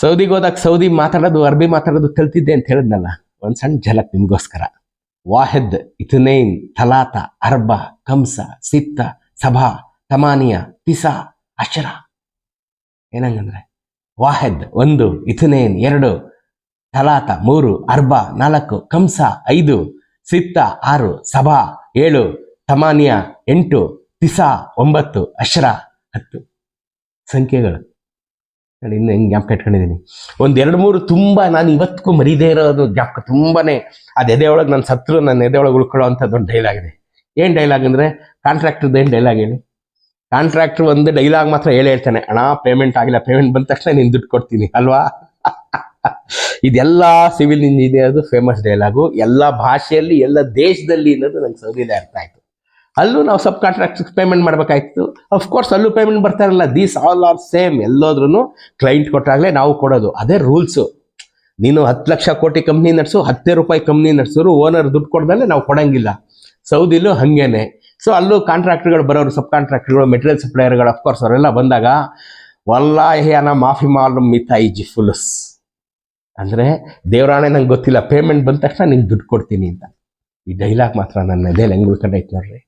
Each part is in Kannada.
ಸೌದಿಗೆ ಹೋದಾಗ ಸೌದಿ ಮಾತಾಡೋದು, ಅರ್ಬಿ ಮಾತಾಡೋದು ಕಲ್ತಿದ್ದೆ ಅಂತ ಹೇಳಿದ್ನಲ್ಲ, ಒಂದ್ ಸಣ್ಣ ಝಲಕ್ ನಿಮ್ಗೋಸ್ಕರ. ವಾಹಿದ್, ಇಥನೈನ್, ತಲಾತ, ಅರ್ಬ ಕಂಸ ಸಿತ್ತ, ಸಭಾ, ತಮಾನಿಯ, ತಿಸಾ, ಅಶರ. ಏನಂಗಂದ್ರೆ, ವಾಹೆದ್, ಒಂದು, ಇಥುನೇನ್, ಎರಡು, ತಲಾತ, ಮೂರು, ಅರ್ಬ, ನಾಲ್ಕು ಕಂಸ ಐದು, ಸಿತ್ತ, ಆರು, ಸಭಾ, ಏಳು, ತಮಾನಿಯ, ಎಂಟು, ತಿಸಾ, ಒಂಬತ್ತು, ಅಶ್ರ, ಹತ್ತು. ಸಂಖ್ಯೆಗಳು. ನಾನು ಇನ್ನು ಹೆಂಗೆ ಜ್ಞಾಪಕ ಇಟ್ಕೊಂಡಿದ್ದೀನಿ. ಒಂದು ಎರಡು ಮೂರು ತುಂಬ ನಾನು ಇವತ್ತಿಗೂ ಮರೀದೇ ಇರೋದು ಜ್ಞಾಪಕ ತುಂಬಾ ಅದು ಎದೆ ಒಳಗೆ ನನ್ನ ಸತ್ರು ನನ್ನ ಎದೆ ಒಳಗೆ ಉಳ್ಕೊಳ್ಳೋ ಅಂಥದ್ದು ಒಂದು ಡೈಲಾಗ್ ಇದೆ. ಏನು ಡೈಲಾಗ್ ಅಂದರೆ ಕಾಂಟ್ರಾಕ್ಟ್ರದ್ದು ಏನು ಡೈಲಾಗ್ ಹೇಳಿ? ಕಾಂಟ್ರಾಕ್ಟ್ರ್ ಒಂದು ಡೈಲಾಗ್ ಮಾತ್ರ ಹೇಳಿ ಹೇಳ್ತಾನೆ, ಅಣ್ಣ ಪೇಮೆಂಟ್ ಆಗಿಲ್ಲ ಪೇಮೆಂಟ್ ಬಂದ ತಕ್ಷಣ ನೀನು ದುಡ್ಡು ಕೊಡ್ತೀನಿ, ಅಲ್ವಾ? ಇದೆಲ್ಲ ಸಿವಿಲ್ ಇಂಜಿನಿಯರ್ದು ಫೇಮಸ್ ಡೈಲಾಗು ಎಲ್ಲ ಭಾಷೆಯಲ್ಲಿ, ಎಲ್ಲ ದೇಶದಲ್ಲಿ ಅನ್ನೋದು ನಂಗೆ ಸೌದಿಲೆ ಅರ್ಥ ಆಯ್ತು. ಅಲ್ಲೂ ನಾವು ಸಬ್ ಕಾಂಟ್ರಾಕ್ಟ್ ಪೇಮೆಂಟ್ ಮಾಡಬೇಕಾಯ್ತು. ಅಫ್ಕೋರ್ಸ್ ಅಲ್ಲೂ ಪೇಮೆಂಟ್ ಬರ್ತಾ ಇರಲ್ಲ ದೀಸ್ ಆಲ್ ಆರ್ ಸೇಮ್ ಎಲ್ಲೋದ್ರೂ ಕ್ಲೈಂಟ್ ಕೊಟ್ಟಾಗಲೇ ನಾವು ಕೊಡೋದು. ಅದೇ ರೂಲ್ಸು ನೀನು ಹತ್ತು ಲಕ್ಷ ಕೋಟಿ ಕಂಪ್ನಿ ನಡೆಸು, ಹತ್ತೇ ರೂಪಾಯಿ ಕಂಪ್ನಿ ನಡೆಸೋರು ಓನರ್ ದುಡ್ಡು ಕೊಡ್ದಲ್ಲೇ ನಾವು ಕೊಡಂಗಿಲ್ಲ. ಸೌದಿಲೂ ಹಂಗೇನೆ. ಸೊ ಅಲ್ಲೂ ಕಾಂಟ್ರಾಕ್ಟರ್ಗಳು ಬರೋರು ಸಬ್ ಕಾಂಟ್ರಾಕ್ಟರ್ಗಳು ಮೆಟೀರಿಯಲ್ ಸಪ್ಲೈಯರ್ಗಳು ಅಫ್ಕೋರ್ಸ್ ಅವರೆಲ್ಲ ಬಂದಾಗ, ವಲ್ಲಾಹಿ ಅನ ಮಾಫಿ ಮಾಲು ಮಿತಾಯಿ ಜಿಫುಲಸ್ ಅಂದರೆ, ದೇವರಾಣೆ ನಂಗೆ ಗೊತ್ತಿಲ್ಲ. ಪೇಮೆಂಟ್ ಬಂದ ತಕ್ಷಣ ನಿಂಗೆ ದುಡ್ಡು ಕೊಡ್ತೀನಿ ಅಂತ. ಈ ಡೈಲಾಗ್ ಮಾತ್ರ ನನ್ನ ಎದೆಯಲ್ಲಿ ಹೆಂಗ್ ಉಳ್ಕೊಂಡೈತೆ ನೋಡ್ರಿ.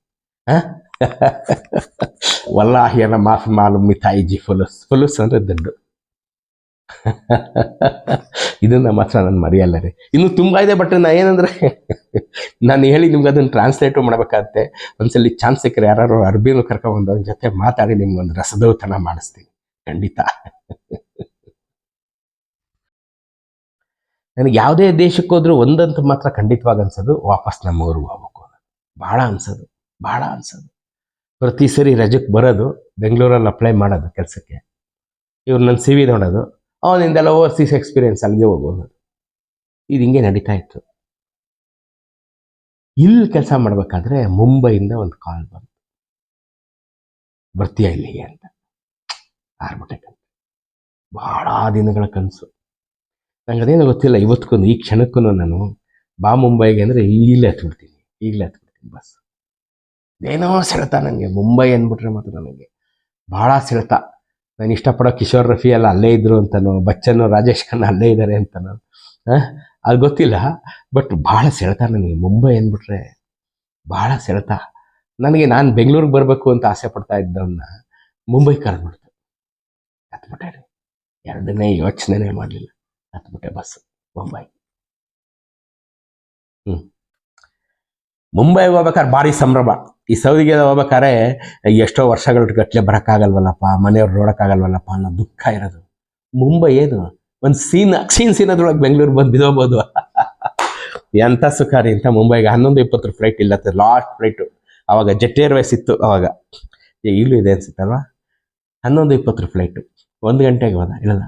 ಆ? ವಲ್ಲಾಹಿ ಅನ ಮಾಫಿ ಮಾಲು ಮಿತಾಯಿ ಜಿ ಫುಲುಸ್. ಫುಲುಸ್ ಅಂದರೆ ದುಡ್ಡು. ಇದನ್ನ ಮಾತ್ರ ನಾನು ಮರೆಯಲ್ಲ ರೀ. ಇನ್ನು ತುಂಬಾ ಇದೆ ಬಟ್ ನಾ ಏನಂದ್ರೆ, ನಾನು ಹೇಳಿ ನಿಮ್ಗೆ ಅದನ್ನ ಟ್ರಾನ್ಸ್ಲೇಟ್ ಮಾಡ್ಬೇಕಾಗತ್ತೆ. ಒಂದ್ಸಲಿ ಚಾನ್ಸ್ ಸಿಕ್ಕರೆ ಯಾರು ಅರ್ಬಿನೂ ಕರ್ಕೊಂಡ್ಬಂದು ಅವ್ನ ಜೊತೆ ಮಾತಾಡಿ ನಿಮ್ಗೊಂದು ರಸದೌತಣ ಮಾಡಿಸ್ತೀನಿ. ಖಂಡಿತ. ನನಗೆ ಯಾವುದೇ ದೇಶಕ್ಕೋದ್ರೂ ಒಂದಂತ ಮಾತ್ರ ಖಂಡಿತವಾಗಿ ಅನ್ಸೋದು, ವಾಪಸ್ ನಮ್ಮ ಊರು ಹೋಗ್ಬೇಕು ಬಹಳ ಅನ್ಸೋದು. ಭಾಳ ಅನ್ಸೋದು. ಪ್ರತಿ ಸರಿ ರಜಕ್ಕೆ ಬರೋದು, ಬೆಂಗಳೂರಲ್ಲಿ ಅಪ್ಲೈ ಮಾಡೋದು ಕೆಲಸಕ್ಕೆ. ಇವ್ರು ನನ್ನ ಸಿ ವಿ ನೋಡೋದು ಅವನಿಂದೆಲ್ಲ ಓವರ್ಸೀಸ್ ಎಕ್ಸ್ಪೀರಿಯನ್ಸ್ ಅಲ್ಲಿಗೆ ಹೋಗೋದು. ಇದು ಹಿಂಗೆ ನಡೀತಾ ಇತ್ತು. ಇಲ್ಲಿ ಕೆಲಸ ಮಾಡ್ಬೇಕಾದ್ರೆ ಮುಂಬೈಯಿಂದ ಒಂದು ಕಾಲ್ ಬಂತು. ಬರ್ತೀಯ ಇಲ್ಲಿಗೆ ಅಂತ. ಆರ್ಬಿಟ್ಟೆ ಬಹಳ ದಿನಗಳ ಕನಸು. ನಂಗೆ ಅದೇನು ಗೊತ್ತಿಲ್ಲ ಇವತ್ತಿಗೂ ಈ ಕ್ಷಣಕ್ಕೂ ನಾನು ಬಾ ಮುಂಬೈಗೆ ಅಂದರೆ ಈಗಲೇ ಹತ್ಬಿಡ್ತೀನಿ ಈಗಲೇ ಹತ್ಬಿಡ್ತೀನಿ, ಬಸ್. ಏನೋ ಸೆಳೆತ ನನಗೆ ಮುಂಬೈ ಅಂದ್ಬಿಟ್ರೆ ಮಾತ್ರ ನನಗೆ ಭಾಳ ಸೆಳೆತ. ನಾನು ಇಷ್ಟಪಡೋ ಕಿಶೋರ್ ರಫಿ ಎಲ್ಲ ಅಲ್ಲೇ ಇದ್ರು ಅಂತನೋ, ಬಚ್ಚನ್, ರಾಜೇಶ್ ಖನ್ನ ಅಲ್ಲೇ ಇದ್ದಾರೆ ಅಂತನೋ ಅದು ಗೊತ್ತಿಲ್ಲ. ಬಟ್ ಭಾಳ ಸೆಳೆತ ನನಗೆ. ಮುಂಬೈ ಅಂದ್ಬಿಟ್ರೆ ಭಾಳ ಸೆಳೆತ. ನನಗೆ ನಾನು ಬೆಂಗಳೂರಿಗೆ ಬರಬೇಕು ಅಂತ ಆಸೆ ಪಡ್ತಾ ಇದ್ದವನ್ನ ಮುಂಬೈ ಕರೆದ್ಬಿಡ್ತು. ಹತ್ಬಿಟ್ಟೆ ಎರಡನೇ ಯೋಚನೆನೇ ಮಾಡಲಿಲ್ಲ. ಹತ್ಬಿಟ್ಟೆ ಬಸ್, ಮುಂಬೈ. ಹ್ಞೂ ಮುಂಬೈಗೆ ಹೋಗ್ಬೇಕಾದ್ರೆ ಭಾರಿ ಸಂಭ್ರಮ. ಈ ಸೌದಿಗೆ ಹೋಗ್ಬೇಕಾದ್ರೆ ಎಷ್ಟೋ ವರ್ಷಗಳ ಗಟ್ಟಲೆ ಬರೋಕ್ಕಾಗಲ್ವಲ್ಲಪ್ಪ, ಮನೆಯವ್ರು ನೋಡೋಕ್ಕಾಗಲ್ವಲ್ಲಪ್ಪ ಅನ್ನೋ ದುಃಖ ಇರೋದು. ಮುಂಬೈ ಏನು? ಒಂದು ಸೀನ್ ಸೀನ್ ಸೀನದ್ರೊಳಗೆ ಬೆಂಗಳೂರು ಬಂದು ಬಿದೋಗ್ಬೋದು. ಎಂಥ ಸುಖ ರೀ ಅಂತ ಮುಂಬೈಗೆ ಹನ್ನೊಂದು ಇಪ್ಪತ್ತು ಫ್ಲೈಟ್ ಇಲ್ಲ ಲಾಸ್ಟ್ ಫ್ಲೈಟು ಅವಾಗ ಜೆಟ್ ಏರ್ವೇಸ್ ಇತ್ತು ಅವಾಗ. ಏ ಈಗಲೂ ಇದೆ ಅನ್ಸುತ್ತಲ್ವಾ? ಹನ್ನೊಂದು ಇಪ್ಪತ್ತು ಫ್ಲೈಟು ಒಂದು ಗಂಟೆಗೆ ಹೋದ ಇಲ್ಲ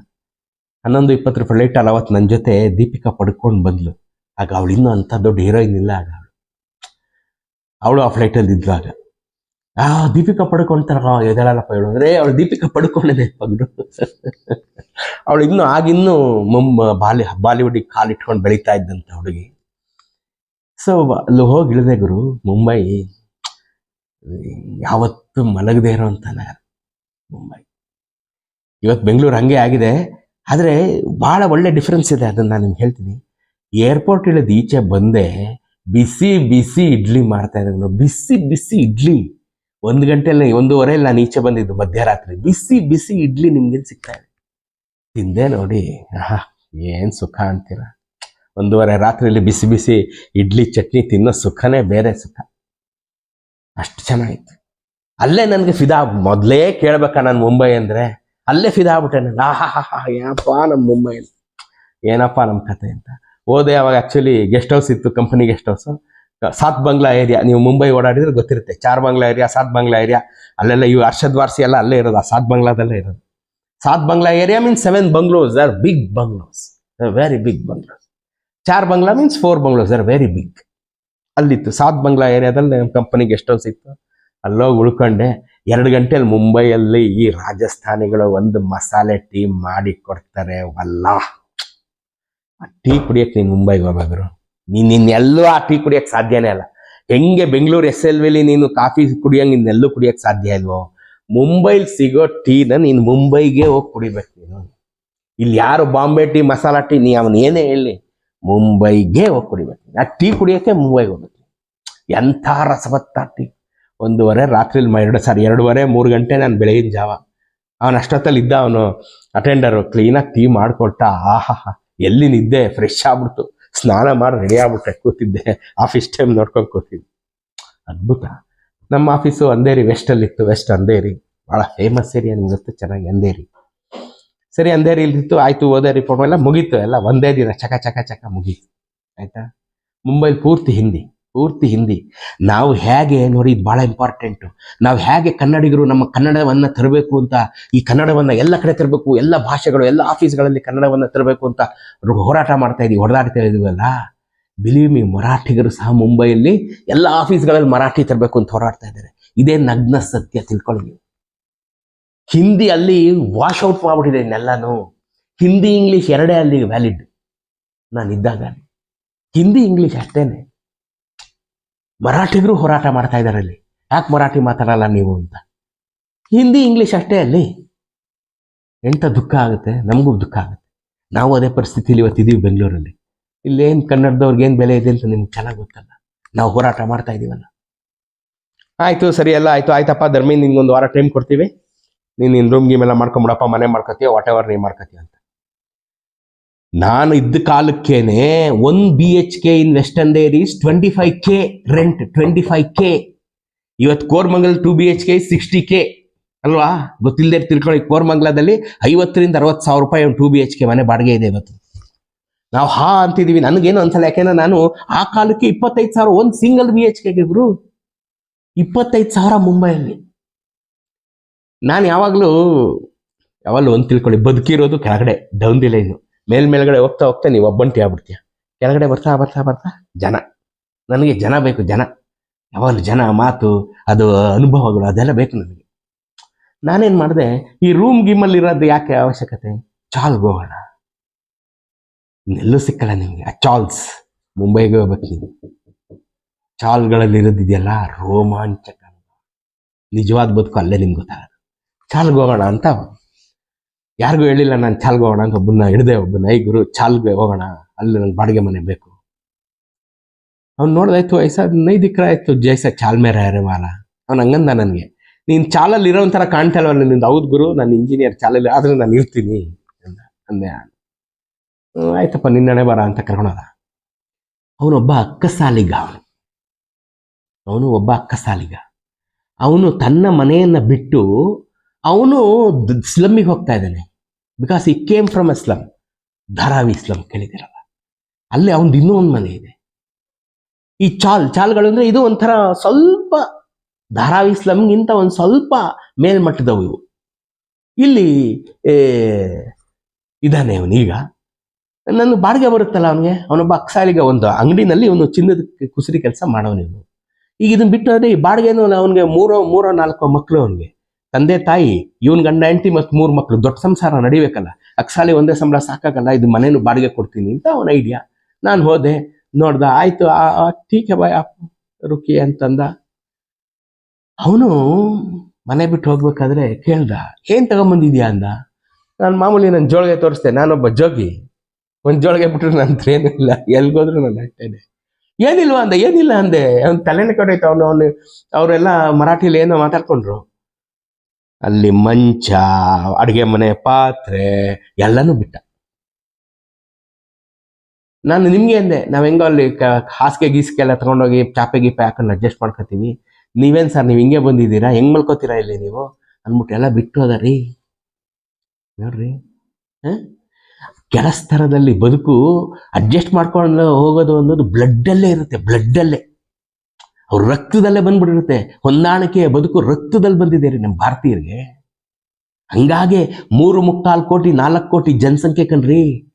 ಹನ್ನೊಂದು ಇಪ್ಪತ್ತರ ಫ್ಲೈಟ್ ಅವತ್ತು ನನ್ನ ಜೊತೆ ದೀಪಿಕಾ ಪಡ್ಕೊಂಡು ಬಂದ್ಲು. ಆಗ ಅವಳು ಇನ್ನೂ ಅಂಥ ದೊಡ್ಡ ಹೀರೋಯಿನ್ ಇಲ್ಲ, ಆಗ. ಅವಳು ಆ ಫ್ಲೈಟಲ್ಲಿ ಇದ್ದಾಗ ಆ, ದೀಪಿಕಾ ಪಡ್ಕೊಳ್ತಾರ ಎದಳಲ್ಲಪ್ಪ ಹೇಳು ಅಂದ್ರೆ ಅವಳು ದೀಪಿಕಾ ಪಡ್ಕೊಂಡೇ ಪಗಡು ಅವಳು ಇನ್ನು ಆಗಿನ್ನೂ ಮುಂಬ ಬಾಲಿ ಬಾಲಿವುಡ್ಗೆ ಕಾಲಿಟ್ಕೊಂಡು ಬೆಳೀತಾ ಇದ್ದಂತ ಹುಡುಗಿ. ಸೊ ಅಲ್ಲಿ ಹೋಗಿ ಇಳಿದೆ ಗುರು, ಮುಂಬೈ, ಯಾವತ್ತು ಮಲಗದೇ ಇರೋಂಥ ನಗರ ಮುಂಬೈ. ಇವತ್ತು ಬೆಂಗಳೂರು ಹಂಗೆ ಆಗಿದೆ. ಆದರೆ ಭಾಳ ಒಳ್ಳೆ ಡಿಫ್ರೆನ್ಸ್ ಇದೆ, ಅದನ್ನು ನಾನು ನಿಮ್ಗೆ ಹೇಳ್ತೀನಿ. ಏರ್ಪೋರ್ಟ್ ಇಳಿದು ಈಚೆ ಬಂದೆ ಬಿಸಿ ಬಿಸಿ ಇಡ್ಲಿ ಮಾಡ್ತಾ ಇದ್ರು ಬಿಸಿ ಬಿಸಿ ಇಡ್ಲಿ. ಒಂದು ಗಂಟೆಯಲ್ಲಿ ಒಂದೂವರೆಯಲ್ಲಿ ನಾನು ಈಚೆ ಬಂದಿದ್ದು ಮಧ್ಯರಾತ್ರಿ. ಬಿಸಿ ಬಿಸಿ ಇಡ್ಲಿ ನಿಮ್ಗೆ ಸಿಗ್ತಾ ಇದೆ? ತಿಂದೆ ನೋಡಿ. ಆಹಾ, ಏನು ಸುಖ ಅಂತೀರ? ಒಂದೂವರೆ ರಾತ್ರಿಯಲ್ಲಿ ಬಿಸಿ ಬಿಸಿ ಇಡ್ಲಿ, ಚಟ್ನಿ ತಿನ್ನೋ ಸುಖನೇ ಬೇರೆ ಸುಖ. ಅಷ್ಟು ಚೆನ್ನಾಗಿತ್ತು. ಅಲ್ಲೇ ನನಗೆ ಫಿದಾ ಮೊದಲೇ ಕೇಳ್ಬೇಕಾ ನಾನು ಮುಂಬೈ ಅಂದರೆ. ಅಲ್ಲೇ ಫಿದಾ ಆಗ್ಬಿಟ್ಟೆ ನಾನು. ಆಹಾ ಹಾ ಏನಪ್ಪ ನಮ್ಮ ಮುಂಬೈ ಏನಪ್ಪ ನಮ್ಮ ಕತೆ ಅಂತ. ಹೋದೆ ಅವಾಗ ಆ್ಯಕ್ಚುಲಿ ಗೆಸ್ಟ್ ಹೌಸ್ ಇತ್ತು company guest house Saat Bangla area ನೀವು ಮುಂಬೈ ಓಡಾಡಿದ್ರೆ ಗೊತ್ತಿರುತ್ತೆ. ಚಾರ್ ಬಂಗ್ಲಾ ಏರಿಯಾ ಸಾತ್ ಬಂಗ್ಲಾ ಏರಿಯಾ ಅಲ್ಲೆಲ್ಲ ಇವು ಅರ್ಷದ್ ವಾರ್ಸಿ ಎಲ್ಲ ಅಲ್ಲೇ ಇರೋದು, ಆ ಸಾತ್ ಬಂಗ್ಲಾದಲ್ಲೇ ಇರೋದು. Saat Bangla area means seven bungalows are big bungalows very big bungalows Char Bangla means four bungalows are very big ಅಲ್ಲಿತ್ತು, Saat Bangla ಏರಿಯಾದಲ್ಲಿ ನಮ್ಮ ಕಂಪನಿ ಗೆಸ್ಟ್ ಹೌಸ್ ಇತ್ತು. ಅಲ್ಲೋಗಿ ಉಳ್ಕೊಂಡೆ. ಎರಡು ಗಂಟೆಯಲ್ಲಿ ಮುಂಬೈಯಲ್ಲಿ ಈ ರಾಜಸ್ಥಾನಿಗಳು ಒಂದು ಮಸಾಲೆ ಟೀ ಮಾಡಿ ಕೊಡ್ತಾರೆ, ವಲ್ಲ. ಟೀ ಕುಡಿಯಕ್ಕೆ ನೀನು ಮುಂಬೈಗೆ ಹೋಗ್ಬೇಕಾದ್ರು? ನೀನು ನಿನ್ನೆಲ್ಲೂ ಆ ಟೀ ಕುಡಿಯಕ್ಕೆ ಸಾಧ್ಯನೇ ಅಲ್ಲ ಹೆಂಗೆ ಬೆಂಗಳೂರು ಎಸ್ ಎಲ್ ವಿಲಿ ನೀನು ಕಾಫಿ ಕುಡಿಯಂಗೆ ನಿನ್ನೆಲ್ಲೂ ಕುಡಿಯಕ್ಕೆ ಸಾಧ್ಯ ಇಲ್ವೋ? ಮುಂಬೈಲಿ ಸಿಗೋ ಟೀನ ನೀನು ಮುಂಬೈಗೆ ಹೋಗಿ ಕುಡಿಬೇಕು ನೀನು. ಇಲ್ಲಿ ಯಾರು ಬಾಂಬೆ ಟೀ, ಮಸಾಲಾ ಟೀ, ನೀ ಅವನು ಏನೇ ಹೇಳಿ ಮುಂಬೈಗೆ ಹೋಗಿ ಕುಡಿಬೇಕು ಆ ಟೀ ಕುಡಿಯೋಕ್ಕೆ ಮುಂಬೈಗೆ ಹೋಗ್ಬೇಕು ಎಂಥ ರಸವತ್ತ ಟೀ. ಒಂದೂವರೆ, ರಾತ್ರಿಲಿ ಎರಡು ಸಾರಿ, ಎರಡೂವರೆ, ಮೂರು ಗಂಟೆ ನಾನು ಬೆಳಗಿನ ಜಾವ. ಅವನು ಅಷ್ಟೊತ್ತಲ್ಲಿ ಇದ್ದ ಅವನು ಅಟೆಂಡರು ಕ್ಲೀನಾಗಿ ಟೀ ಮಾಡಿಕೊಟ್ಟ ಆಹಾ ಎಲ್ಲಿ ನಿದ್ದೆ? ಫ್ರೆಶ್ ಆಗ್ಬಿಡ್ತು. ಸ್ನಾನ ಮಾಡಿ ರೆಡಿ ಆಗ್ಬಿಟ್ಟೆ. ಕೂತಿದ್ದೆ. ಆಫೀಸ್ ಟೈಮ್ ನೋಡ್ಕೊಂಡು ಕೂತಿದ್ದೆ. ಅದ್ಭುತ. ನಮ್ಮ ಆಫೀಸು ಅಂದೇರಿ ವೆಸ್ಟಲ್ಲಿ ಇತ್ತು. ವೆಸ್ಟ್ ಅಂದೇರಿ ಭಾಳ ಫೇಮಸ್ ಏರಿಯಾ ನಿಮ್ಗೆ ಗೊತ್ತು? ಚೆನ್ನಾಗಿ ಅಂದೇರಿ ಸರಿ ಅಂದೇರಿ ಇಲ್ದಿತ್ತು. ಆಯ್ತು ಓದೇ ರಿಪೋರ್ಟ್ ಎಲ್ಲ ಮುಗೀತು. ಎಲ್ಲ ಒಂದೇ ದಿನ ಚಕ ಚಕ ಚಕ ಮುಗೀತು. ಆಯ್ತಾ? ಮುಂಬೈಲಿ ಪೂರ್ತಿ ಹಿಂದಿ. ಪೂರ್ತಿ ಹಿಂದಿ. ನಾವು ಹೇಗೆ ನೋಡಿ ಇದು ಭಾಳ ಇಂಪಾರ್ಟೆಂಟು ನಾವು ಹೇಗೆ ಕನ್ನಡಿಗರು ನಮ್ಮ ಕನ್ನಡವನ್ನು ತರಬೇಕು ಅಂತ, ಈ ಕನ್ನಡವನ್ನು ಎಲ್ಲ ಕಡೆ ತರಬೇಕು, ಎಲ್ಲ ಭಾಷೆಗಳು, ಎಲ್ಲ ಆಫೀಸ್ಗಳಲ್ಲಿ ಕನ್ನಡವನ್ನು ತರಬೇಕು ಅಂತ ಹೋರಾಟ ಮಾಡ್ತಾ ಇದೀವಿ ಹೊಡೆದಾಡ್ತಾ ಇದೀವಲ್ಲ ಬಿಲೀವ್ ಮಿ ಮರಾಠಿಗರು ಸಹ ಮುಂಬೈಯಲ್ಲಿ ಎಲ್ಲ ಆಫೀಸ್ಗಳಲ್ಲಿ ಮರಾಠಿ ತರಬೇಕು ಅಂತ ಹೋರಾಡ್ತಾ ಇದ್ದಾರೆ. ಇದೇ ನಗ್ನ ಸತ್ಯ, ತಿಳ್ಕೊಳ್ಳಿ ನೀವು. ಹಿಂದಿ ಅಲ್ಲಿ ವಾಶ್ ಔಟ್ ಮಾಡ್ಬಿಟ್ಟಿದೆ ಇನ್ನೆಲ್ಲನೂ. ಹಿಂದಿ ಇಂಗ್ಲಿಷ್ ಎರಡೇ ಅಲ್ಲಿ ವ್ಯಾಲಿಡ್ ನಾನು ಇದ್ದಾಗ ಹಿಂದಿ ಇಂಗ್ಲಿಷ್ ಅಷ್ಟೇನೆ. ಮರಾಠಿಗರು ಹೋರಾಟ ಮಾಡ್ತಾ ಇದ್ದಾರೆ ಅಲ್ಲಿ. ಯಾಕೆ ಮರಾಠಿ ಮಾತಾಡಲ್ಲ ನೀವು ಅಂತ? ಹಿಂದಿ ಇಂಗ್ಲಿಷ್ ಅಷ್ಟೇ ಅಲ್ಲಿ. ಎಂಥ ದುಃಖ ಆಗುತ್ತೆ? ನಮಗೂ ದುಃಖ ಆಗುತ್ತೆ. ನಾವು ಅದೇ ಪರಿಸ್ಥಿತಿಲಿ ಇವತ್ತಿದ್ದೀವಿ ಬೆಂಗಳೂರಲ್ಲಿ. ಇಲ್ಲೇನು ಕನ್ನಡದವ್ರಿಗೆ ಏನು ಬೆಲೆ ಇದೆ ಅಂತ ನಿಮ್ಗೆ ಚೆನ್ನಾಗಿ ಗೊತ್ತಲ್ಲ? ನಾವು ಹೋರಾಟ ಮಾಡ್ತಾ ಇದ್ದೀವಲ್ಲ ಆಯ್ತು, ಸರಿ ಎಲ್ಲ ಆಯ್ತು. ಆಯ್ತಪ್ಪ, ಧರ್ಮಿ, ನಿನ್ಗೊಂದು ವಾರ ಟೈಮ್ ಕೊಡ್ತೀವಿ. ನೀನು ನಿನ್ನ ರೂಮ್ ಗೀಮೆಲ್ಲ ಮಾಡ್ಕೊಂಬಿಡಪ್ಪ, ಮನೆ ಮಾಡ್ಕೊತೀಯ ವಾಟ್ ಎವರ್ ನೀವು ಮಾಡ್ಕೊತೀಯ ಅಂತ. ನಾನು ಇದ್ದ ಕಾಲಕ್ಕೇನೆ one B H K in western ದೇರೀಸ್ twenty five K rent twenty five K ಇವತ್ತು Koramangala two B H K sixty K ಅಲ್ವಾ? ಗೊತ್ತಿಲ್ಲದೆ ತಿಳ್ಕೊಳ್ಳಿ, ಕೋರ್ಮಂಗಲದಲ್ಲಿ ಐವತ್ತರಿಂದ ಅರವತ್ತು ಸಾವಿರ ರೂಪಾಯಿ ಒಂದು ಟು ಬಿ ಎಚ್ ಕೆ ಮನೆ ಬಾಡಿಗೆ ಇದೆ ಇವತ್ತು. ನಾವು ಹಾ ಅಂತಿದ್ದೀವಿ ನನಗೇನು ಅನ್ಸಲ್ಲ, ಯಾಕೆಂದ್ರೆ ನಾನು ಆ ಕಾಲಕ್ಕೆ ಇಪ್ಪತ್ತೈದು ಸಾವಿರ ಒಂದು ಸಿಂಗಲ್ ಬಿ ಎಚ್ ಕೆಗೆ ಗುರು ಇಪ್ಪತ್ತೈದು ಸಾವಿರ ಮುಂಬೈಯಲ್ಲಿ. ನಾನು ಯಾವಾಗಲೂ ಯಾವಾಗಲೂ ಒಂದು ತಿಳ್ಕೊಳ್ಳಿ, ಬದುಕಿರೋದು ಕೆಳಗಡೆ ಡೌನ್ ದಿ ಲೈನು ಮೇಲ್ ಮೇಲ್ಗಡೆ ಹೋಗ್ತಾ ಹೋಗ್ತಾ ನೀವು ಒಬ್ಬಂಟಿ ಆಗ್ಬಿಡ್ತೀಯ. ಕೆಳಗಡೆ ಬರ್ತಾ ಬರ್ತಾ ಬರ್ತಾ ಜನ. ನನಗೆ ಜನ ಬೇಕು, ಜನ. ಯಾವಾಗಲೂ ಜನ, ಮಾತು, ಅದು ಅನುಭವಗಳು, ಅದೆಲ್ಲ ಬೇಕು ನನಗೆ. ನಾನೇನು ಮಾಡಿದೆ, ಈ ರೂಮ್ ಗಿಮ್ಮಲ್ಲಿರೋದು ಇರೋದು ಯಾಕೆ ಅವಶ್ಯಕತೆ? ಚಾಲ್ಗೆ ಹೋಗೋಣ. ಇನ್ನೆಲ್ಲೂ ಸಿಕ್ಕಲ್ಲ ನಿಮಗೆ, ಆ ಚಾಲ್ಸ್. ಮುಂಬೈಗೆ ಹೋಗ್ಬೇಕು ನೀವು. ಚಾಲ್ಗಳಲ್ಲಿ ಇರೋದಿದೆಯಲ್ಲ, ರೋಮಾಂಚಕ ನಿಜವಾದ ಬದುಕು ಅಲ್ಲೇ ನಿಮ್ಗೆ ಗೊತ್ತಾಗ ಚಾಲ್ಗೆ ಹೋಗೋಣ ಅಂತ ಯಾರಿಗೂ ಹೇಳಿಲ್ಲ, ನಾನು ಚಾಲ್ಗೆ ಹೋಗೋಣ ಅಂತ ಒಬ್ಬನ ಹಿಡಿದೆ ಒಬ್ಬನ ಐ ಗುರು, ಚಾಲ್ಗೆ ಹೋಗೋಣ, ಅಲ್ಲಿ ನನ್ನ ಬಾಡಿಗೆ ಮನೆ ಬೇಕು. ಅವ್ನು ನೋಡ್ದಾಯ್ತು ವಯಸ್ಸಾದ ನೈದಿಕ್ರ ಆಯ್ತು ಜೈಸ ಚಾಲ್ ಮೇರ ಮಾಲ ಅವ್ನು ಹಂಗಂದ ನನಗೆ, ನೀನು ಚಾಲಲ್ಲಿ ಇರೋ ಒಂಥರ ಕಾಣ್ತಾ ಇಲ್ಲ ನಿಂದು? ಹೌದು ಗುರು, ನಾನು ಇಂಜಿನಿಯರ್ ಚಾಲಲ್ಲಿ, ಆದ್ರೆ ನಾನು ಇರ್ತೀನಿ. ಅಂದ, ಅಂದೆ ಆಯ್ತಪ್ಪ ನಿನ್ನಣೆ ಬರ ಅಂತ ಕರ್ಕೊಳದ ಅವನೊಬ್ಬ ಅಕ್ಕಸಾಲಿಗ ಅವನು. ಅವನು ಒಬ್ಬ ಅಕ್ಕಸಾಲಿಗ. ಅವನು ತನ್ನ ಮನೆಯನ್ನ ಬಿಟ್ಟು ಅವನು ಸ್ಲಮ್ಮಿಗೆ ಹೋಗ್ತಾ ಇದ್ದಾನೆ. Because he came from a slum Dharavi slum ಕೇಳಿದಿರಲ್ಲ ಅಲ್ಲಿ ಅವನದು ಇನ್ನೂ ಒಂದು ಮನೆ ಇದೆ. ಈ ಚಾಲ್, ಚಾಲ್ಗಳು ಅಂದ್ರೆ ಇದು ಒಂಥರ ಸ್ವಲ್ಪ ಧಾರಾವಿ ಸ್ಲಮ್ಗಿಂತ ಒಂದು ಸ್ವಲ್ಪ ಮೇಲ್ಮಟ್ಟದವು ಇವು. ಇಲ್ಲಿ ಇದಾನೆ ಅವನು ಈಗ. ನನ್ನ ಬಾಡಿಗೆ ಬರುತ್ತಲ್ಲ ಅವನಿಗೆ? ಅವನೊಬ್ಬ ಅಕ್ಸಾಲಿಗೆ ಒಂದು ಅಂಗಡಿನಲ್ಲಿ ಒಂದು ಚಿನ್ನದ ಕುಸರಿ ಕೆಲಸ ಮಾಡೋನು ಈಗ ಇದನ್ನ ಬಿಟ್ಟು ಅಂದರೆ ಈ ಬಾಡಿಗೆನು ಅವನಿಗೆ ಮೂರೋ ಮೂರೋ ನಾಲ್ಕೋ ಮಕ್ಕಳು ಅವನಿಗೆ. ತಂದೆ ತಾಯಿ, ಇವನ್ ಗಂಡ, ಹೆಂಡತಿ ಮತ್ತು ಮೂರು ಮಕ್ಕಳು ದೊಡ್ಡ ಸಂಸಾರ ನಡಿಬೇಕಲ್ಲ. ಅಕ್ಸಾಲಿ ಒಂದೇ ಸಂಬಳ ಸಾಕಾಗಲ್ಲ, ಇದು ಮನೇನು ಬಾಡಿಗೆ ಕೊಡ್ತೀನಿ ಅಂತ ಅವನ ಐಡಿಯಾ ನಾನು ಹೋದೆ, ನೋಡ್ದ, ಆಯ್ತು ಟೀಕೆ ಬಾಯ್ ರುಕಿ ಅಂತಂದ. ಅವನು ಮನೆ ಬಿಟ್ಟು ಹೋಗ್ಬೇಕಾದ್ರೆ ಕೇಳ್ದ, ಏನ್ ತಗೊಂಬಂದಿದ್ಯಾ? ಅಂದ. ನಾನು ಮಾಮೂಲಿ ನನ್ನ ಜೋಳಿಗೆ ತೋರಿಸ್ದೆ ನಾನೊಬ್ಬ ಜೋಗಿ. ಒಂದು ಜೋಳಿಗೆ ಬಿಟ್ರೆ ನನ್ನ ಏನು ಇಲ್ಲ, ಎಲ್ಗೋದ್ರು ನಾನು ಅಟ್ಟೇನೆ ಏನಿಲ್ವಾ? ಅಂದೆ, ಏನಿಲ್ಲ, ಅಂದೆ. ಅವ್ನ ತಲೆನೇ ಕಟ್ಟೈತೆ ಅವನು ಅವನು, ಅವರೆಲ್ಲ ಮರಾಠಿಲಿ ಏನೋ ಮಾತಾಡ್ಕೊಂಡ್ರು. ಅಲ್ಲಿ ಮಂಚ, ಅಡುಗೆ ಮನೆ, ಪಾತ್ರೆ ಎಲ್ಲನೂ ಬಿಟ್ಟ. ನಾನು ನಿಮಗೆ ಅಂದೆ, ನಾವು ಹೆಂಗೋ ಅಲ್ಲಿ ಹಾಸಿಗೆ ಗೀಸಿಗೆ ಎಲ್ಲ ತಗೊಂಡೋಗಿ ಚಾಪೆ ಗೀಪೆ ಹಾಕೊಂಡು ಅಡ್ಜಸ್ಟ್ ಮಾಡ್ಕೊತೀವಿ. ನೀವೇನು ಸರ್, ನೀವು ಹಿಂಗೆ ಬಂದಿದ್ದೀರಾ? ಹೆಂಗ್ ಮಲ್ಕೋತೀರಾ ಇಲ್ಲಿ ನೀವು? ಅಂದ್ಬಿಟ್ಟು, ಎಲ್ಲ ಬಿಟ್ಟು ಅದ ರೀ ನೋಡ್ರಿ ಕೆಲಸ ಥರದಲ್ಲಿ ಬದುಕು ಅಡ್ಜಸ್ಟ್ ಮಾಡ್ಕೊಂಡು ಹೋಗೋದು ಅನ್ನೋದು ಬ್ಲಡ್ಡಲ್ಲೇ ಇರುತ್ತೆ ಬ್ಲಡ್ಡಲ್ಲೇ ಅವ್ರ ರಕ್ತದಲ್ಲೇ ಬಂದ್ಬಿಟ್ಟಿರುತ್ತೆ. ಹೊಂದಾಣಿಕೆಯ ಬದುಕು ರಕ್ತದಲ್ಲಿ ಬಂದಿದೆ ರೀ ನಮ್ಮ ಭಾರತೀಯರಿಗೆ. ಹಂಗಾಗೆ ಮೂರು ಮುಕ್ಕಾಲು ಕೋಟಿ, ನಾಲ್ಕು ಕೋಟಿ ಜನಸಂಖ್ಯೆ ಕಣ್ರಿ.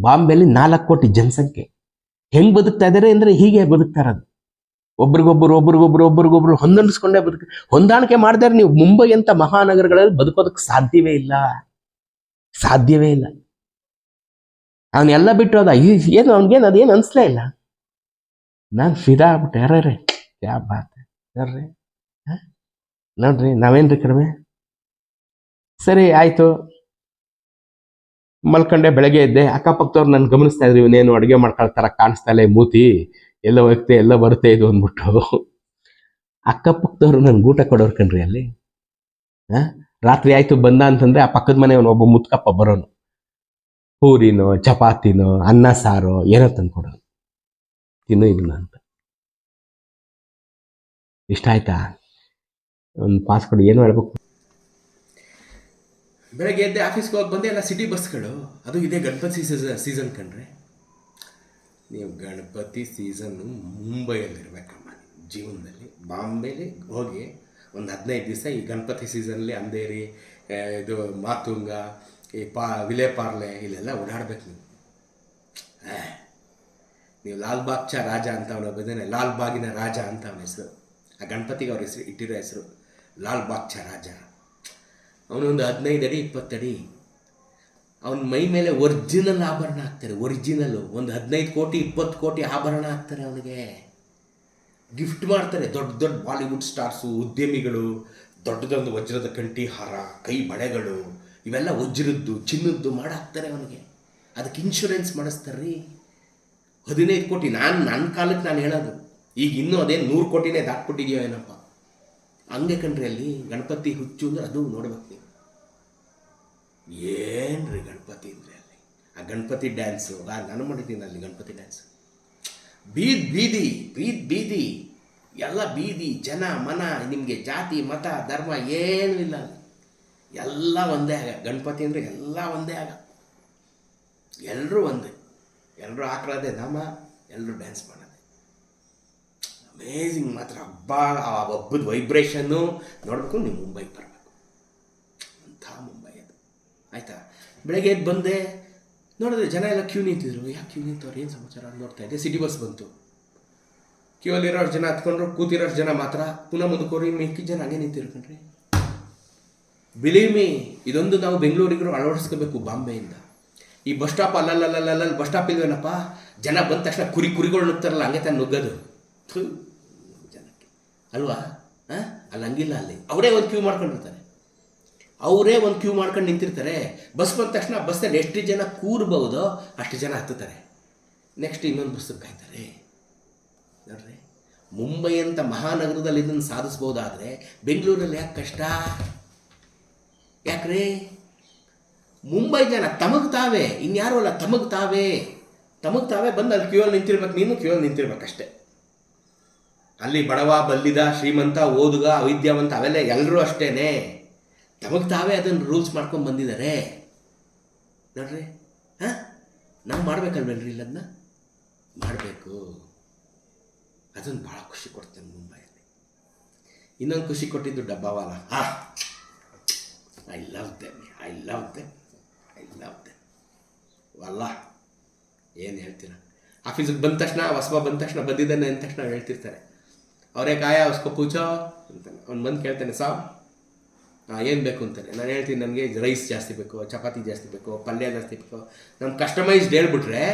ಬಾಂಬೆಲಿ ನಾಲ್ಕು ಕೋಟಿ ಜನಸಂಖ್ಯೆ. ಹೆಂಗ್ ಬದುಕ್ತಾ ಇದಾರೆ ಅಂದ್ರೆ ಹೀಗೆ ಬದುಕ್ತಾ ಇರೋದು. ಒಬ್ರಿಗೊಬ್ರು ಒಬ್ರಿಗೊಬ್ರು ಒಬ್ರಿಗೊಬ್ರು ಹೊಂದಾಣಿಸ್ಕೊಂಡೇ ಬದುಕು, ಹೊಂದಾಣಿಕೆ ಮಾಡಿದ್ರೆ ನೀವು ಮುಂಬೈ ಅಂತ ಮಹಾನಗರಗಳಲ್ಲಿ ಬದುಕೋದಕ್ಕೆ ಸಾಧ್ಯವೇ ಇಲ್ಲ. ಸಾಧ್ಯವೇ ಇಲ್ಲ. ಅವನ್ನೆಲ್ಲ ಬಿಟ್ಟು ಅದ ಏನು ಅವ್ನಿಗೇನು, ಅದೇನು ಅನಿಸ್ಲೇ ಇಲ್ಲ. ನಾನು ಫಿದಾ ಆಗ್ಬಿಟ್ಟೆ ಯಾರೇ ಯಾ ಬಾತ್ ಯಾರ್ರಿ? ಹ? ನೋಡ್ರಿ, ನಾವೇನ್ರಿ ಕಡಿಮೆ? ಸರಿ, ಆಯ್ತು. ಮಲ್ಕಂಡೆ ಬೆಳಗ್ಗೆ ಎದ್ದೆ, ಅಕ್ಕಪಕ್ಕದವ್ರು ನಾನು ಗಮನಿಸ್ತಾ ಇದ್ರು, ಇವನೇನು ಅಡುಗೆ ಮಾಡ್ಕೊಳ್ತಾರ ಕಾಣಿಸ್ತಾ ಇಲ್ಲ ಮೂತಿ. ಎಲ್ಲ ಹೋಗ್ತೆ ಎಲ್ಲ ಬರುತ್ತೆ ಇದು, ಅಂದ್ಬಿಟ್ಟು. ಅಕ್ಕಪಕ್ಕದವ್ರು ನನ್ಗೆ ಊಟ ಕೊಡೋರು ಕಣ್ರಿ ಅಲ್ಲಿ. ಹಾಂ? ರಾತ್ರಿ ಆಯ್ತು, ಬಂದ ಅಂತಂದ್ರೆ ಆ ಪಕ್ಕದ ಮನೆಯವನು ಒಬ್ಬ ಮುತ್ಕಪ್ಪ ಬರೋನು. ಪೂರಿನೋ, ಚಪಾತಿನೋ, ಅನ್ನ, ಸಾರೋ, ಏನೋ ತಂದ್ಕೊಡೋನು. ತಿನ್ನು ಇಲ್ಲ ಅಂತ ಇಷ್ಟ ಆಯ್ತಾ? ಒಂದು ಪಾಸ್ ಕೊಡಿ, ಏನು ಹೇಳ್ಬೇಕು? ಬೆಳಗ್ಗೆ ಎದ್ದೆ ಆಫೀಸ್ಗೆ ಹೋಗಿ ಬಂದೆ, ಎಲ್ಲ ಸಿಟಿ ಬಸ್ಗಳು ಅದು ಇದೇ ಗಣಪತಿ ಸೀಸನ್ ಸೀಸನ್ ಕಂಡ್ರೆ ನೀವು ಗಣಪತಿ ಸೀಸನ್ನು ಮುಂಬೈಯಲ್ಲಿರ್ಬೇಕಮ್ಮ ಜೀವನದಲ್ಲಿ. ಬಾಂಬೆಲಿ ಹೋಗಿ ಒಂದು ಹದಿನೈದು ದಿವಸ ಈ ಗಣಪತಿ ಸೀಸನಲ್ಲಿ ಅಂದೇರಿ ಇದು ಮಾತುಂಗ, ಈ ಪಾ, ವಿಲೇಪಾರ್ಲೆ, ಇಲ್ಲೆಲ್ಲ ಓಡಾಡ್ಬೇಕು ನೀವು. ನೀವು ಲಾಲ್ಬಾಗ್ ಚ ರಾಜ ಅಂತ ಅವನು ಲಾಲ್ ಬಾಗಿನ ರಾಜ ಅಂತ ಅವನ ಹೆಸರು. ಆ ಗಣಪತಿಗೆ ಅವ್ರ ಹೆಸರು, ಇಟ್ಟಿರೋ ಹೆಸರು ಲಾಲ್ಬಾಗ್ ಚ ರಾಜ. ಅವನೊಂದು ಹದಿನೈದು ಅಡಿ ಇಪ್ಪತ್ತಡಿ ಅವನ ಮೈ ಮೇಲೆ ಒರಿಜಿನಲ್ ಆಭರಣ ಹಾಕ್ತಾರೆ ಒರಿಜಿನಲ್ಲು ಒಂದು ಹದಿನೈದು ಕೋಟಿ, ಇಪ್ಪತ್ತು ಕೋಟಿ ಆಭರಣ ಹಾಕ್ತಾರೆ ಅವನಿಗೆ. ಗಿಫ್ಟ್ ಮಾಡ್ತಾರೆ, ದೊಡ್ಡ ದೊಡ್ಡ ಬಾಲಿವುಡ್ ಸ್ಟಾರ್ಸು, ಉದ್ಯಮಿಗಳು ದೊಡ್ಡದೊಂದು ವಜ್ರದ ಕಂಠಿ ಹಾರ, ಕೈ ಬಳೆಗಳು, ಇವೆಲ್ಲ ವಜ್ರದ್ದು, ಚಿನ್ನದ್ದು ಮಾಡಾಕ್ತಾರೆ ಅವನಿಗೆ. ಅದಕ್ಕೆ ಇನ್ಶೂರೆನ್ಸ್ ಮಾಡಿಸ್ತಾರೆ ರೀ ಹದಿನೈದು ಕೋಟಿ. ನಾನು ನನ್ನ ಕಾಲಕ್ಕೆ ನಾನು ಹೇಳೋದು, ಈಗ ಇನ್ನೂ ಅದೇ ನೂರು ಕೋಟಿನೇ ದಾಟ್ಬಿಟ್ಟಿದೆಯೋ ಏನಪ್ಪ? ಹಂಗೆ ಕಣ್ರಿ ಅಲ್ಲಿ ಗಣಪತಿ ಹುಚ್ಚು ಅಂದ್ರೆ ಅದು ನೋಡ್ಬೇಕು ನೀವು. ಏನ್ರಿ ಗಣಪತಿ ಅಂದ್ರೆ ಅಲ್ಲಿ? ಆ ಗಣಪತಿ ಡ್ಯಾನ್ಸು ಆ ನಾನು ಮಾಡಿದ್ದೀನಿ ಅಲ್ಲಿ ಗಣಪತಿ ಡ್ಯಾನ್ಸ್ ಬೀದ್ ಬೀದಿ ಬೀದ್ ಬೀದಿ, ಎಲ್ಲ ಬೀದಿ, ಜನ, ಮನ, ನಿಮಗೆ ಜಾತಿ, ಮತ, ಧರ್ಮ ಏನೂ ಇಲ್ಲ ಎಲ್ಲ ಒಂದೇ ಆಗ. ಗಣಪತಿ ಅಂದರೆ ಎಲ್ಲ ಒಂದೇ ಆಗ. ಎಲ್ಲರೂ ಒಂದೇ. ಎಲ್ಲರೂ ಹಾಕ್ರದೆ, ನಮ್ಮ ಎಲ್ಲರೂ ಡ್ಯಾನ್ಸ್ ಮಾಡೋದೆ. ಅಮೇಝಿಂಗ್ ಮಾತ್ರ. ಹಬ್ಬ, ಆ ಹಬ್ಬದ ವೈಬ್ರೇಷನ್ನು ನೋಡಬೇಕು ನೀವು ಮುಂಬೈಗೆ ಬರಬೇಕು. ಅಂಥ ಮುಂಬೈ ಅದು. ಆಯಿತಾ? ಬೆಳಗ್ಗೆ ಎದ್ದು ಬಂದೆ, ನೋಡಿದ್ರೆ ಜನ ಎಲ್ಲ ಕ್ಯೂ ನಿಂತಿದ್ರು. ಯಾಕೆ ಕ್ಯೂ ನಿಂತವ್ರು? ಏನು ಸಮಾಚಾರ ನೋಡ್ತಾ ಇದ್ದೆ. ಸಿಟಿ ಬಸ್ ಬಂತು. ಕ್ಯೂ ಅಲ್ಲಿರೋರು ಜನ ಹತ್ಕೊಂಡ್ರು ಕೂತಿರೋರು ಜನ ಮಾತ್ರ. ಪುನಃ ಮುಂದಕ್ಕೋರಿ ಮಿಕ್ಕಿ ಜನ ಹಂಗೆ ನಿಂತಿರು ಕಣ್ರಿ. ಬಿಲೀವ್ ಮೀ ಇದೊಂದು ನಾವು ಬೆಂಗಳೂರಿಗರು ಅಳವಡಿಸ್ಕೋಬೇಕು ಬಾಂಬೆಯಿಂದ. ಈ ಬಸ್ ಸ್ಟಾಪ್ ಅಲ್ಲಲ್ಲಲ್ಲಲ್ಲ ಬಸ್ ಸ್ಟಾಪ್ ಇಲ್ವೇನಪ್ಪ? ಜನ ಬಂದ ತಕ್ಷಣ ಕುರಿ ಕುರಿಗಳು ನುಗ್ತಾರಲ್ಲ, ಹಂಗೆ ತಾನು ನುಗ್ಗೋದು. ಜನಕ್ಕೆ. ಅಲ್ವಾ? ಹಾಂ ಅಲ್ಲಿ ಹಂಗಿಲ್ಲ ಅಲ್ಲಿ. ಅವರೇ ಒಂದು ಕ್ಯೂ ಮಾಡ್ಕೊಂಡಿರ್ತಾರೆ. ಅವರೇ ಒಂದು ಕ್ಯೂ ಮಾಡ್ಕೊಂಡು ನಿಂತಿರ್ತಾರೆ. ಬಸ್ ಬಂದ ತಕ್ಷಣ ಬಸ್ಸಲ್ಲಿ ಎಷ್ಟು ಜನ ಕೂರ್ಬಹುದೋ ಅಷ್ಟು ಜನ ಹತ್ತುತ್ತಾರೆ. ನೆಕ್ಸ್ಟ್ ಇನ್ನೊಂದು ಬಸ್ ಕಾಯ್ತಾರೆ. ನೋಡ್ರಿ, ಮುಂಬೈ ಅಂತ ಮಹಾನಗರದಲ್ಲಿ ಇದನ್ನು ಸಾಧಿಸ್ಬೋದಾದರೆ ಬೆಂಗಳೂರಲ್ಲಿ ಯಾಕೆ ಕಷ್ಟ? ಯಾಕ್ರಿ? ಮುಂಬೈ ಜನ ತಮಗೆ ತಾವೇ ಇನ್ಯಾರು ಅಲ್ಲ ತಮಗೆ ತಾವೇ ತಮಗೆ ತಾವೇ ಬಂದು ಅಲ್ಲಿ ಕ್ಯೂ ಅಲ್ಲಿ ನಿಂತಿರ್ಬೇಕು, ನೀನು ಕ್ಯೂ ಅಲ್ಲಿ ನಿಂತಿರ್ಬೇಕಷ್ಟೇ. ಅಲ್ಲಿ ಬಡವ, ಬಲ್ಲಿದ, ಶ್ರೀಮಂತ, ಓದುಗ, ಅವಿದ್ಯಾವಂತ ಅವೆಲ್ಲ ಎಲ್ಲರೂ ಅಷ್ಟೇನೆ. ತಮಗ್ ತಾವೇ ಅದನ್ನು ರೂಲ್ಸ್ ಮಾಡ್ಕೊಂಡು ಬಂದಿದ್ದಾರೆ ನೋಡ್ರಿ, ಹಾಂ? ನಾವು ಮಾಡ್ಬೇಕಲ್ವೇನ್ರಿ ಇಲ್ಲದನ್ನ ಮಾಡಬೇಕು. ಅದನ್ನು ಭಾಳ ಖುಷಿ ಕೊಡ್ತೇನೆ ಮುಂಬೈಯಲ್ಲಿ. ಇನ್ನೊಂದು ಖುಷಿ ಕೊಟ್ಟಿದ್ದು ಡಬ್ಬಾವಾಲ ಹಾ. I love them I love them I ಅಲ್ಲ ಏನು ಹೇಳ್ತೀರ? ಆಫೀಸಿಗೆ ಬಂದ ತಕ್ಷಣ, ಹೊಸಬ ಬಂದ ತಕ್ಷಣ ಬಂದಿದ್ದಾನೆ ಅಂದ ತಕ್ಷಣ ಹೇಳ್ತಿರ್ತಾರೆ. ಅವರೇ, ಕಾಯ, ಹೊಸ್ಕ ಪೂಜೋ ಅಂತಾನೆ. ಅವ್ನು ಬಂದು ಕೇಳ್ತಾನೆ, ಸಾಬ್ ಏನು ಬೇಕು? ಅಂತಾನೆ. ನಾನು ಹೇಳ್ತೀನಿ, ನನಗೆ ರೈಸ್ ಜಾಸ್ತಿ ಬೇಕು, ಚಪಾತಿ ಜಾಸ್ತಿ ಬೇಕು, ಪಲ್ಯ ಜಾಸ್ತಿ ಬೇಕು. ನಮ್ಮ ಕಸ್ಟಮೈಸ್ಡ್ ಹೇಳ್ಬಿಟ್ರೆ,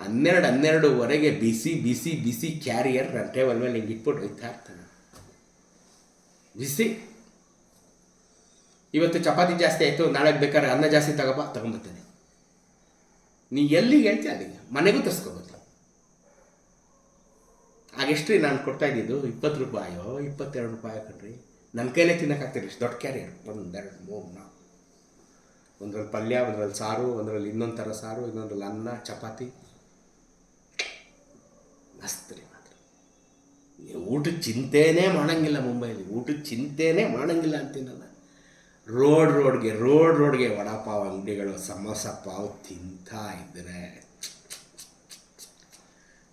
ಹನ್ನೆರಡು, ಹನ್ನೆರಡುವರೆಗೆ ಬಿಸಿ ಬಿಸಿ ಬಿಸಿ ಕ್ಯಾರಿಯರ್ ನನ್ನ ಟೇಬಲ್ ಮೇಲೆ ಹಿಂಗೆ ಇಟ್ಬಿಟ್ಟು ಹೋಗ್ತಾ ಇರ್ತಾನೆ. ಬಿಸಿ. ಇವತ್ತು ಚಪಾತಿ ಜಾಸ್ತಿ ಆಯಿತು ನಾಳೆ ಬೇಕಾದ್ರೆ ಅನ್ನ ಜಾಸ್ತಿ ತಗೋಬಾ ತಗೊಂಬರ್ತೇನೆ ನೀ ಎಲ್ಲಿಗೆ ಹೇಳ್ತೀಯ ಅಲ್ಲಿಗೆ? ಮನೆಗೂ ತರಿಸ್ಕೋಬೋದು ಆಗೆಷ್ಟು ನಾನು ಕೊಡ್ತಾ ಇದ್ದಿದ್ದು? ಇಪ್ಪತ್ತು ರೂಪಾಯೋ, ಇಪ್ಪತ್ತೆರಡು ರೂಪಾಯಿ ಕಣ್ರಿ. ನನ್ನ ಕೈಲೇ ತಿನ್ನೋಕ್ಕಾಗ್ತಿಲ್ಲ ಇಷ್ಟು ದೊಡ್ಡ ಕ್ಯಾರಿಯರ್ ಒಂದೆರಡು, ಮೂರು, ನಾಲ್ಕು. ಒಂದರಲ್ಲಿ ಪಲ್ಯ ಒಂದರಲ್ಲಿ ಸಾರು ಒಂದರಲ್ಲಿ ಇನ್ನೊಂದು ಥರ ಸಾರು ಇನ್ನೊಂದರಲ್ಲಿ ಅನ್ನ, ಚಪಾತಿ. ಮಸ್ತ್ ರೀ ಮಾತ್ರ. ನೀವು ಊಟದ ಚಿಂತೆನೇ ಮಾಡೋಂಗಿಲ್ಲ ಮುಂಬೈಲಿ, ಊಟದ ಚಿಂತೆನೇ ಮಾಡೋಂಗಿಲ್ಲ ಅಂತೀನಲ್ಲ. ರೋಡ್ ರೋಡ್ಗೆ ರೋಡ್ ರೋಡ್ಗೆ ವಡಾಪಾವ್ ಅಂಗಡಿಗಳು ಸಮೋಸ ಪಾವ್ ತಿಂತಾ ಇದ್ದರೆ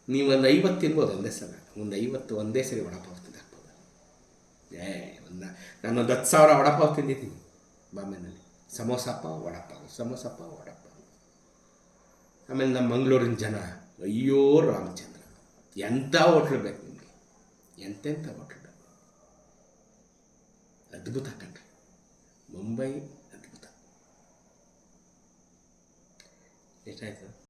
ನೀವು ಒಂದು ಐವತ್ತು ತಿನ್ಬೋದು ಒಂದೇ ಸಲ. ಒಂದು ಐವತ್ತು ಒಂದೇ ಸರಿ ವಡಾಪಾವ್ ತಿಂದಾಕ್ಬೋದು ಏ, ಒಂದು ಹತ್ತು ಸಾವಿರ ವಡಾಪಾವ್ ತಿಂದಿದ್ದೀನಿ ಬಾಂಬೆನಲ್ಲಿ. ಸಮೋಸ ಪಾವ್, ವಡಾಪಾವ್, ಸಮೋಸ ಪಾವ್, ವಡಾಪಾವ್. ಆಮೇಲೆ ನಮ್ಮ ಮಂಗಳೂರಿನ ಜನ, ಅಯ್ಯೋ ರಾಮಚಂದ್ರ ಎಂಥ ಹೋಟ್ಲು ಬೇಕು ನಿಮಗೆ? ಎಂತೆಂಥ ಹೋಟ್ಲು ಬೇಕು? ಅದ್ಭುತ ಕಣ್ರಿ. ಮುಂಬೈ ಅದ್ಭುತ ಎಷ್ಟಾಯ್ತು